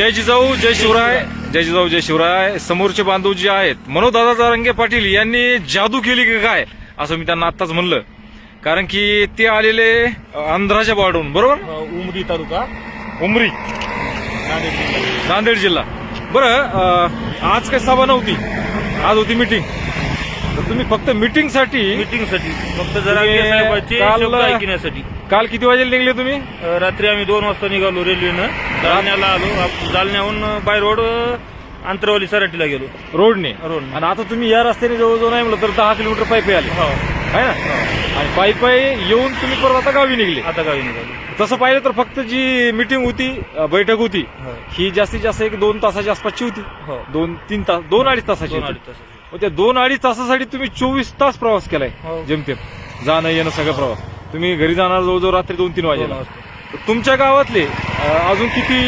जय जिजाऊ जय शिवराय. जय जिजाऊ जय शिवराय. समोरचे बांधव जे आहेत मनोदादा जारंगे पाटील यांनी जादू केली की काय? असं मी त्यांना आत्ताच म्हणलं. कारण की ते आलेले आंध्राच्या बॉर्डरून बरोबर? उमरी तालुका. उमरी. नांदेड जिल्हा. बरं आज काही सभा नव्हती. आज होती मिटिंग तर तुम्ही फक्त मिटिंगसाठी मीटिंगसाठी. फक्त जरा तुम्ही साहेबांचे काल- शब्द ऐकण्यासाठी. काल किती वाजेला निघले तुम्ही? अ, रात्री आम्ही दोन वाजता निघालो रेल्वेनं. जालन्याला आलो. आप- जालन्याहून बाय रोड अ, आंतरवाली सराटीला गेलो. रोडने? रोडने. आणि आता तुम्ही या रस्त्याने जवळजवळ नाही म्हणलं तर दहा किलोमीटर पायी आले. हो. आहे ना? आणि पायी पायी येऊन तुम्ही परत आता गावी निघले. आता गावी निघालो. तसं पाहिलं तर फक्त जी मिटिंग होती अ, बैठक होती हो. ही जास्तीत जास्त एक दोन तासाच्या आसपासची होती. हो. दोन तीन तास दोन अडीच तासाची दोन होती. अडीच तासाची. मग त्या दोन अडीच तासासाठी तुम्ही चोवीस तास प्रवास केलाय हो. जेमतेम जाणं येणं सगळं प्रवास तुम्ही घरी जाणार जवळजवळ रात्री दोन तीन वाजेला वाजता. तुमच्या गावातले अ, अजून किती